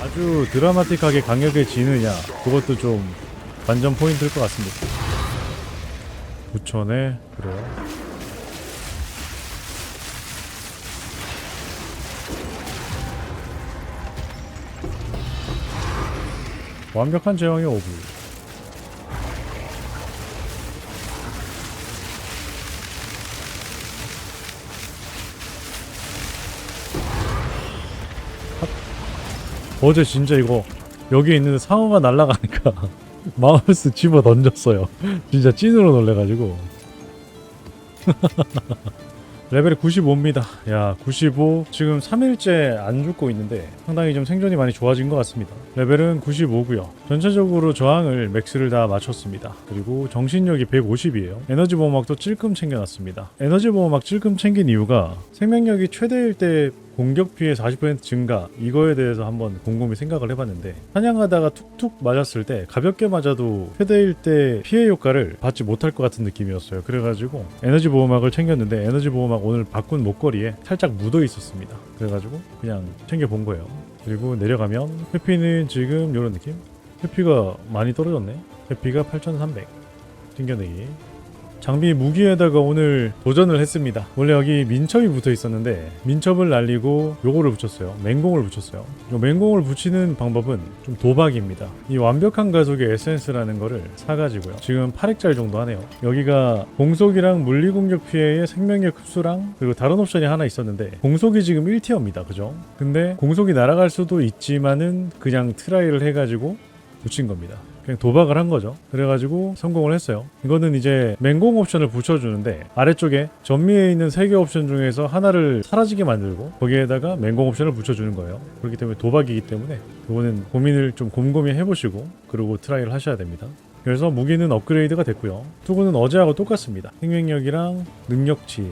아주 드라마틱하게 강력해지느냐. 그것도 좀 관전 포인트일 것 같습니다. 9천에 그래요. 완벽한 제왕의 오브. 어제 진짜 이거 여기 있는 상어가 날아가니까 마우스 집어 던졌어요. 진짜 찐으로 놀래가지고. 레벨이 95입니다. 야, 95. 지금 3일째 안 죽고 있는데 상당히 좀 생존이 많이 좋아진 것 같습니다. 레벨은 95고요. 전체적으로 저항을 맥스를 다 맞췄습니다. 그리고 정신력이 150이에요. 에너지 보호막도 찔끔 챙겨놨습니다. 에너지 보호막 찔끔 챙긴 이유가 생명력이 최대일 때 공격 피해 40% 증가 이거에 대해서 한번 곰곰이 생각을 해봤는데 사냥하다가 툭툭 맞았을 때 가볍게 맞아도 최대일 때 피해 효과를 받지 못할 것 같은 느낌이었어요. 그래가지고 에너지 보호막을 챙겼는데 에너지 보호막 오늘 바꾼 목걸이에 살짝 묻어 있었습니다. 그래가지고 그냥 챙겨본 거예요. 그리고 내려가면 회피는 지금 이런 느낌? 회피가 많이 떨어졌네. 회피가 8300 챙겨내기 장비 무기에다가 오늘 도전을 했습니다. 원래 여기 민첩이 붙어 있었는데 민첩을 날리고 요거를 붙였어요. 맹공을 붙였어요. 요 맹공을 붙이는 방법은 좀 도박입니다. 이 완벽한 가속의 에센스라는 거를 사가지고요. 지금 8핵짜리 정도 하네요. 여기가 공속이랑 물리 공격 피해의 생명력 흡수랑 그리고 다른 옵션이 하나 있었는데 공속이 지금 1티어입니다. 그죠? 근데 공속이 날아갈 수도 있지만은 그냥 트라이를 해가지고 붙인 겁니다. 그냥 도박을 한 거죠. 그래가지고 성공을 했어요. 이거는 이제 맹공 옵션을 붙여주는데 아래쪽에 전미에 있는 세개 옵션 중에서 하나를 사라지게 만들고 거기에다가 맹공 옵션을 붙여주는 거예요. 그렇기 때문에 도박이기 때문에 이거는 고민을 좀 곰곰이 해보시고 그리고 트라이를 하셔야 됩니다. 그래서 무기는 업그레이드가 됐고요. 투구는 어제하고 똑같습니다. 생명력이랑 능력치,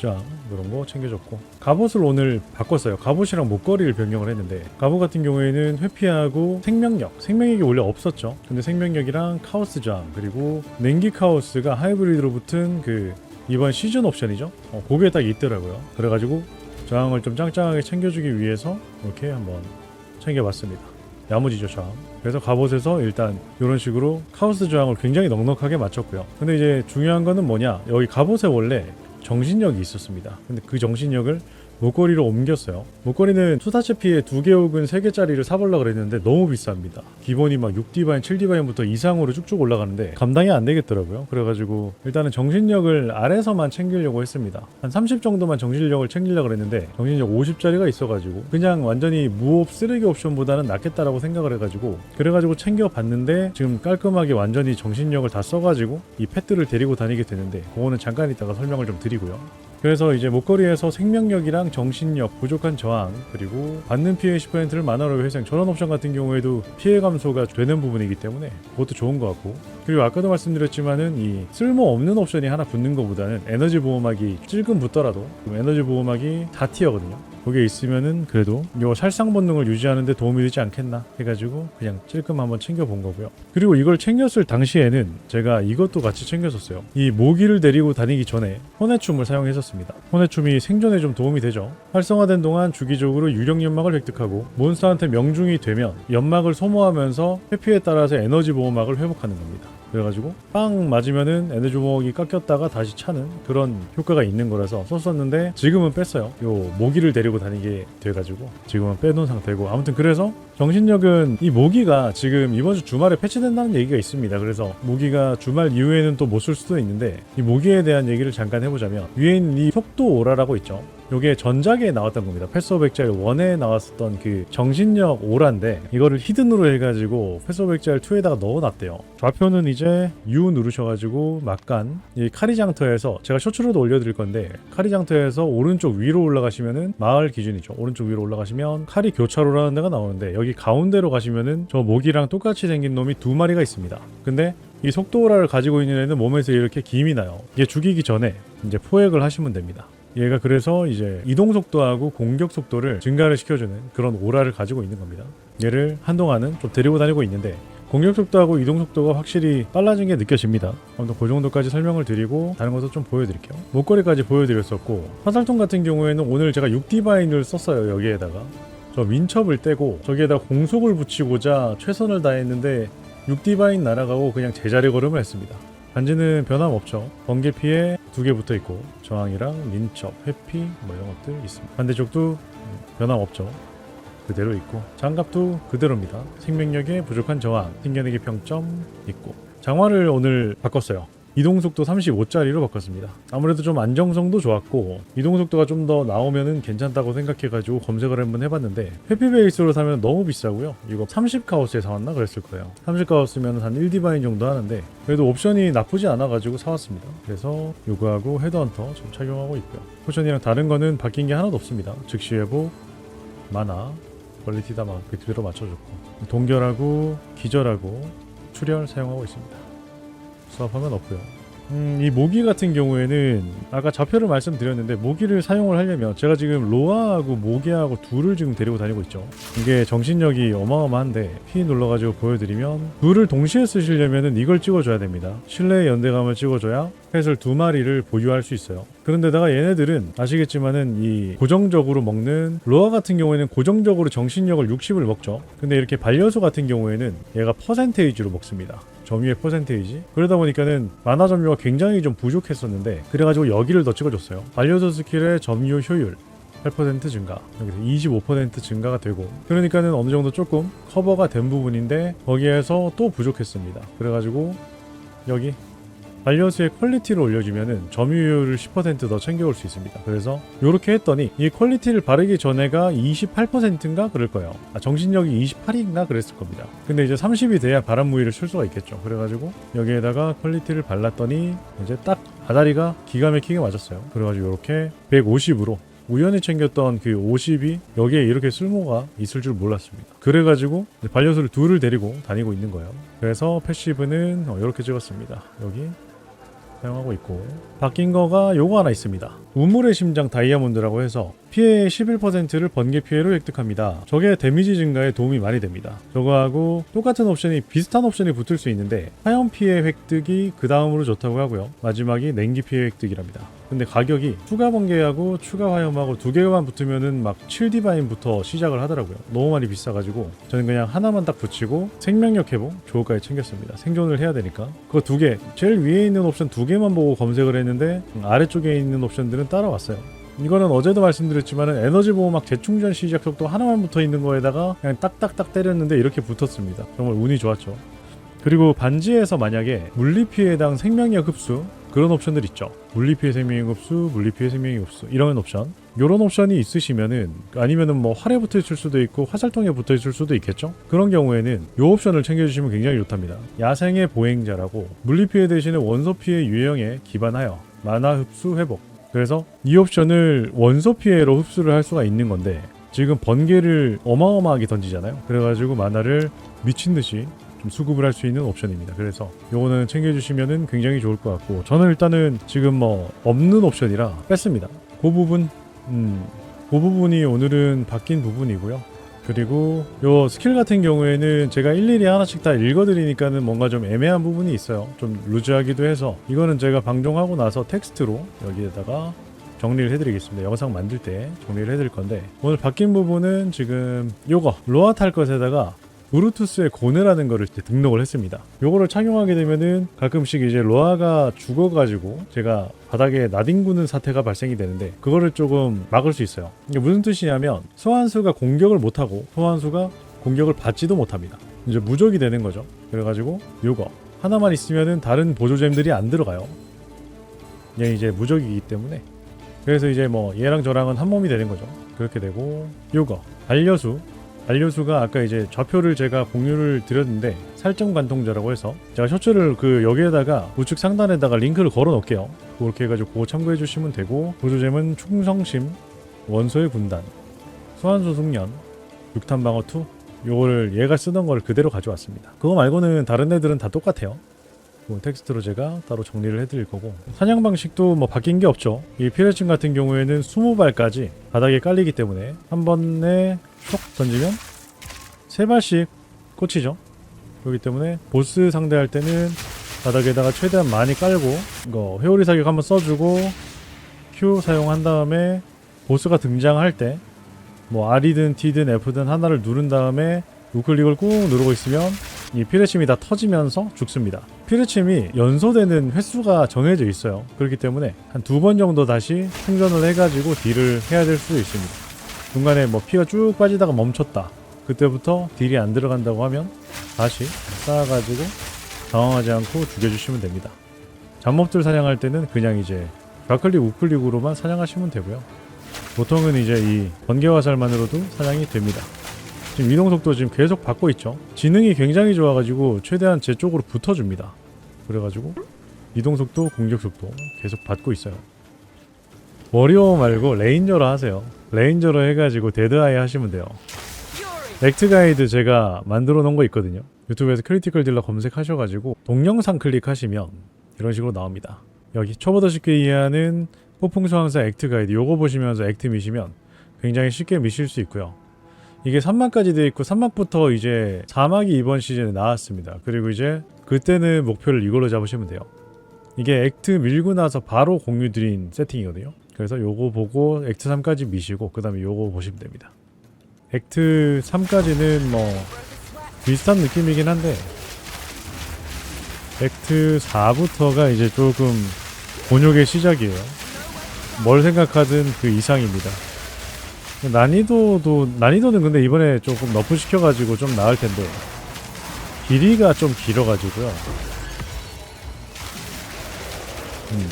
저항 이런 거 챙겨줬고 갑옷을 오늘 바꿨어요. 갑옷이랑 목걸이를 변경을 했는데 갑옷 같은 경우에는 회피하고 생명력, 생명력이 원래 없었죠. 근데 생명력이랑 저항 그리고 냉기 카오스가 하이브리드로 붙은 그 이번 시즌 옵션이죠. 어, 그게 딱 있더라고요. 그래가지고 저항을 좀 짱짱하게 챙겨주기 위해서 이렇게 한번 챙겨봤습니다. 야무지죠 저항. 그래서 갑옷에서 일단 이런 식으로 카오스 저항을 굉장히 넉넉하게 맞췄고요. 근데 이제 중요한 거는 뭐냐? 여기 갑옷에 원래 정신력이 있었습니다. 근데 그 정신력을 목걸이로 옮겼어요. 목걸이는 투사체 피해 두개 혹은 세 개짜리를 사보려고 그랬는데 너무 비쌉니다. 기본이 막 6디바인, 7디바인부터 이상으로 쭉쭉 올라가는데 감당이 안 되겠더라고요. 그래가지고 일단은 정신력을 아래서만 챙기려고 했습니다. 한 30 정도만 정신력을 챙기려고 그랬는데 정신력 50짜리가 있어가지고 그냥 완전히 무옵 쓰레기 옵션보다는 낫겠다라고 생각을 해가지고 그래가지고 챙겨봤는데 지금 깔끔하게 완전히 정신력을 다 써가지고 이 펫들을 데리고 다니게 되는데 그거는 잠깐 이따가 설명을 좀 드리고요. 그래서 이제 목걸이에서 생명력이랑 정신력, 부족한 저항, 그리고 받는 피해 10%를 만화로 회생 저런 옵션 같은 경우에도 피해 감소가 되는 부분이기 때문에 그것도 좋은 것 같고 그리고 아까도 말씀드렸지만은 이 쓸모없는 옵션이 하나 붙는 것보다는 에너지 보호막이 찔끔 붙더라도 에너지 보호막이 다 티어거든요. 거기에 있으면은 그래도 요 살상 본능을 유지하는데 도움이 되지 않겠나 해가지고 그냥 찔끔 한번 챙겨본 거고요. 그리고 이걸 챙겼을 당시에는 제가 이것도 같이 챙겼었어요. 이 모기를 데리고 다니기 전에 혼해춤을 사용했었습니다. 혼해춤이 생존에 좀 도움이 되죠. 활성화된 동안 주기적으로 유령 연막을 획득하고 몬스터한테 명중이 되면 연막을 소모하면서 회피에 따라서 에너지 보호막을 회복하는 겁니다. 그래가지고 빵 맞으면은 에너지 보호막이 깎였다가 다시 차는 그런 효과가 있는 거라서 썼었는데 지금은 뺐어요. 요 모기를 데리고 다니게 돼가지고 지금은 빼놓은 상태고 아무튼 그래서 정신력은 이 모기가 지금 이번 주 주말에 패치된다는 얘기가 있습니다. 그래서 모기가 주말 이후에는 또 못 쓸 수도 있는데 이 모기에 대한 얘기를 잠깐 해보자면 위에 있는 이 속도 오라라고 있죠. 요게 전작에 나왔던 겁니다. 패스 오브 엑자일 1에 나왔었던 그 정신력 오라인데 이거를 히든으로 해가지고 패스 오브 엑자일 2에다가 넣어놨대요. 좌표는 이제 U 누르셔가지고 막간 이 카리장터에서 제가 쇼츠로도 올려드릴 건데 카리장터에서 오른쪽 위로 올라가시면은 마을 기준이죠. 오른쪽 위로 올라가시면 카리 교차로라는 데가 나오는데 여기 가운데로 가시면은 저 모기랑 똑같이 생긴 놈이 두 마리가 있습니다. 근데 이 속도오라를 가지고 있는 애는 몸에서 이렇게 김이 나요. 얘 죽이기 전에 이제 포획을 하시면 됩니다. 얘가 그래서 이제 이동 속도하고 공격 속도를 증가를 시켜주는 그런 오라를 가지고 있는 겁니다. 얘를 한동안은 좀 데리고 다니고 있는데 공격 속도하고 이동 속도가 확실히 빨라진 게 느껴집니다. 아무튼 그 정도까지 설명을 드리고 다른 것도 좀 보여드릴게요. 목걸이까지 보여드렸었고 화살통 같은 경우에는 오늘 제가 6디바인을 썼어요 여기에다가 저 민첩을 떼고 저기에다 공속을 붙이고자 최선을 다했는데 6디바인 날아가고 그냥 제자리 걸음을 했습니다. 반지는 변함없죠. 번개 피해 두 개 붙어 있고 저항이랑 민첩, 회피 뭐 이런 것들 있습니다. 반대쪽도 음, 변함없죠. 그대로 있고 장갑도 그대로입니다. 생명력에 부족한 저항, 생겨내기 평점 있고 장화를 오늘 바꿨어요. 이동 속도 35짜리로 바꿨습니다. 아무래도 좀 안정성도 좋았고 이동 속도가 좀 더 나오면은 괜찮다고 생각해가지고 검색을 한번 해봤는데 회피 베이스로 사면 너무 비싸고요. 이거 30카우스에 사왔나 그랬을 거예요. 30카우스면 한 1디바인 정도 하는데 그래도 옵션이 나쁘지 않아가지고 사왔습니다. 그래서 요거하고 헤드헌터 좀 착용하고 있고요. 포션이랑 다른 거는 바뀐 게 하나도 없습니다. 즉시 회복, 마나, 퀄리티 다막 그대로 맞춰줬고 동결하고 기절하고 출혈 사용하고 있습니다. 수압하면 없고요. 음, 이 모기 같은 경우에는 아까 좌표를 말씀드렸는데 모기를 사용을 하려면 제가 지금 로아하고 모기하고 둘을 지금 데리고 다니고 있죠. 이게 정신력이 어마어마한데 P 눌러가지고 보여드리면 둘을 동시에 쓰시려면은 이걸 찍어줘야 됩니다. 실내 연대감을 찍어줘야 펫을 두 마리를 보유할 수 있어요. 그런데다가 얘네들은 아시겠지만은 이 고정적으로 먹는 로아 같은 경우에는 고정적으로 정신력을 60을 먹죠. 근데 이렇게 반려수 같은 경우에는 얘가 퍼센테이지로 먹습니다. 점유의 퍼센테이지? 그러다 보니까는 만화 점유가 굉장히 좀 부족했었는데 그래가지고 여기를 더 찍어줬어요. 반려도 스킬의 점유 효율 8% 증가 여기서 25% 증가가 되고 그러니까는 어느 정도 조금 커버가 된 부분인데 거기에서 또 부족했습니다. 그래가지고 여기 반려수의 퀄리티를 올려주면은 점유율을 10%더 챙겨올 수 있습니다. 그래서 이렇게 했더니 이 퀄리티를 바르기 전에가 28%인가 그럴 거예요. 아, 정신력이 28인가 그랬을 겁니다. 근데 이제 30이 돼야 바람 무위를 쓸 수가 있겠죠. 그래가지고 여기에다가 퀄리티를 발랐더니 이제 딱 아다리가 기가 막히게 맞았어요. 그래가지고 이렇게 150으로 우연히 챙겼던 그 50이 여기에 이렇게 쓸모가 있을 줄 몰랐습니다. 그래가지고 반려수를 둘을 데리고 다니고 있는 거예요. 그래서 패시브는 어, 이렇게 찍었습니다. 여기 사용하고 있고 바뀐 거가 요거 하나 있습니다. 우물의 심장 다이아몬드라고 해서 피해의 11%를 번개 피해로 획득합니다. 저게 데미지 증가에 도움이 많이 됩니다. 저거하고 똑같은 옵션이 비슷한 옵션이 붙을 수 있는데 화염 피해 획득이 그 다음으로 좋다고 하고요. 마지막이 냉기 피해 획득이랍니다. 근데 가격이 추가 번개하고 추가 화염하고 두 개만 붙으면은 막 7디바인부터 시작을 하더라고요. 너무 많이 비싸가지고 저는 그냥 하나만 딱 붙이고 생명력 회복 좋을까지 챙겼습니다. 생존을 해야 되니까 그거 두 개, 제일 위에 있는 옵션 두 개만 보고 검색을 했는데 아래쪽에 있는 옵션들은 따라왔어요. 이거는 어제도 말씀드렸지만 에너지 보호막 재충전 시작 속도 하나만 붙어 있는 거에다가 그냥 딱딱딱 때렸는데 이렇게 붙었습니다. 정말 운이 좋았죠. 그리고 반지에서 만약에 물리피해 해당 생명력 흡수 그런 옵션들 있죠. 물리피해 생명력 흡수, 물리피해 생명력 흡수 이런 옵션. 이런 옵션이 있으시면은 아니면은 뭐 활에 붙어 있을 수도 있고 화살통에 붙어 있을 수도 있겠죠. 그런 경우에는 이 옵션을 챙겨주시면 굉장히 좋답니다. 야생의 보행자라고 물리피해 대신에 원소 피해 유형에 기반하여 만화 흡수 회복. 그래서 이 옵션을 원소 피해로 흡수를 할 수가 있는 건데 지금 번개를 어마어마하게 던지잖아요. 그래가지고 만화를 미친 듯이 좀 수급을 할 수 있는 옵션입니다. 그래서 요거는 챙겨주시면은 굉장히 좋을 것 같고 저는 일단은 지금 뭐 없는 옵션이라 뺐습니다. 그 부분, 음, 그 부분이 오늘은 바뀐 부분이고요. 그리고 요 스킬 같은 경우에는 제가 일일이 하나씩 다 읽어드리니까는 뭔가 좀 애매한 부분이 있어요. 좀 루즈하기도 해서 이거는 제가 방종하고 나서 텍스트로 여기에다가 정리를 해드리겠습니다. 영상 만들 때 정리를 해드릴 건데 오늘 바뀐 부분은 지금 요거 로아 탈 것에다가 브루투스의 고뇌라는 거를 이제 등록을 했습니다. 요거를 착용하게 되면은 가끔씩 이제 로아가 죽어가지고 제가 바닥에 나뒹구는 사태가 발생이 되는데 그거를 조금 막을 수 있어요. 이게 무슨 뜻이냐면 소환수가 공격을 못하고 소환수가 공격을 받지도 못합니다. 이제 무적이 되는 거죠. 그래가지고 요거 하나만 있으면은 다른 보조잼들이 안 들어가요. 얘 이제 무적이기 때문에 그래서 이제 뭐 얘랑 저랑은 한 몸이 되는 거죠. 그렇게 되고 요거 반려수 반려수가 아까 이제 좌표를 제가 공유를 드렸는데 살점 관통자라고 해서 제가 셔츠를 그 여기에다가 우측 상단에다가 링크를 걸어 놓을게요. 그렇게 해가지고 그거 참고해 주시면 되고 보조잼은 충성심 원소의 군단 소환소숙련 육탄방어2 요거를 얘가 쓰던 걸 그대로 가져왔습니다. 그거 말고는 다른 애들은 다 똑같아요. 뭐 텍스트로 제가 따로 정리를 해드릴 거고. 사냥 방식도 뭐 바뀐 게 없죠. 이 피레친 같은 경우에는 20발까지 바닥에 깔리기 때문에 한 번에 쏙 던지면 세 발씩 꽂히죠. 그렇기 때문에 보스 상대할 때는 바닥에다가 최대한 많이 깔고 이거 회오리 사격 한번 써주고 Q 사용한 다음에 보스가 등장할 때 뭐 R이든 T든 F든 하나를 누른 다음에 우클릭을 꾹 누르고 있으면 이 피레침이 다 터지면서 죽습니다. 피레침이 연소되는 횟수가 정해져 있어요. 그렇기 때문에 한 두 번 정도 다시 충전을 해가지고 딜을 해야 될 수도 있습니다. 중간에 뭐 피가 쭉 빠지다가 멈췄다. 그때부터 딜이 안 들어간다고 하면 다시 쌓아가지고 당황하지 않고 죽여주시면 됩니다. 잡몹들 사냥할 때는 그냥 이제 좌클릭 우클릭으로만 사냥하시면 되고요. 보통은 이제 이 번개 화살만으로도 사냥이 됩니다. 지금 이동 속도 지금 계속 받고 있죠. 지능이 굉장히 좋아가지고 최대한 제 쪽으로 붙어줍니다. 그래가지고 이동 속도, 공격 속도 계속 받고 있어요. 워리어 말고 레인저로 하세요. 레인저로 해가지고 데드아이 하시면 돼요. 액트 가이드 제가 만들어 놓은 거 있거든요. 유튜브에서 크리티컬 딜러 검색하셔가지고 동영상 클릭하시면 이런 식으로 나옵니다. 여기 초보다 쉽게 이해하는 폭풍수 항사 액트 가이드 요거 보시면서 액트 미시면 굉장히 쉽게 미실 수 있고요. 이게 3막까지 돼 있고 3막부터 이제 4막이 이번 시즌에 나왔습니다. 그리고 이제 그때는 목표를 이걸로 잡으시면 돼요. 이게 액트 밀고 나서 바로 공유 드린 세팅이거든요. 그래서 요거 보고 액트 3까지 미시고 그 다음에 요거 보시면 됩니다. 액트 3까지는 뭐 비슷한 느낌이긴 한데 액트 4부터가 이제 조금 곤욕의 시작이에요. 뭘 생각하든 그 이상입니다. 난이도도 난이도는 근데 이번에 조금 너프 시켜가지고 좀 나을 텐데 길이가 좀 길어가지고요. 음.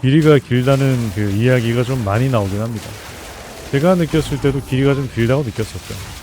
길이가 길다는 그 이야기가 좀 많이 나오긴 합니다. 제가 느꼈을 때도 길이가 좀 길다고 느꼈었죠.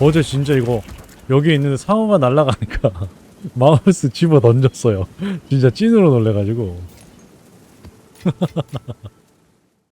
어제 진짜 이거 여기 있는 상어가 날아가니까 마우스 집어 던졌어요. 진짜 찐으로 놀래가지고.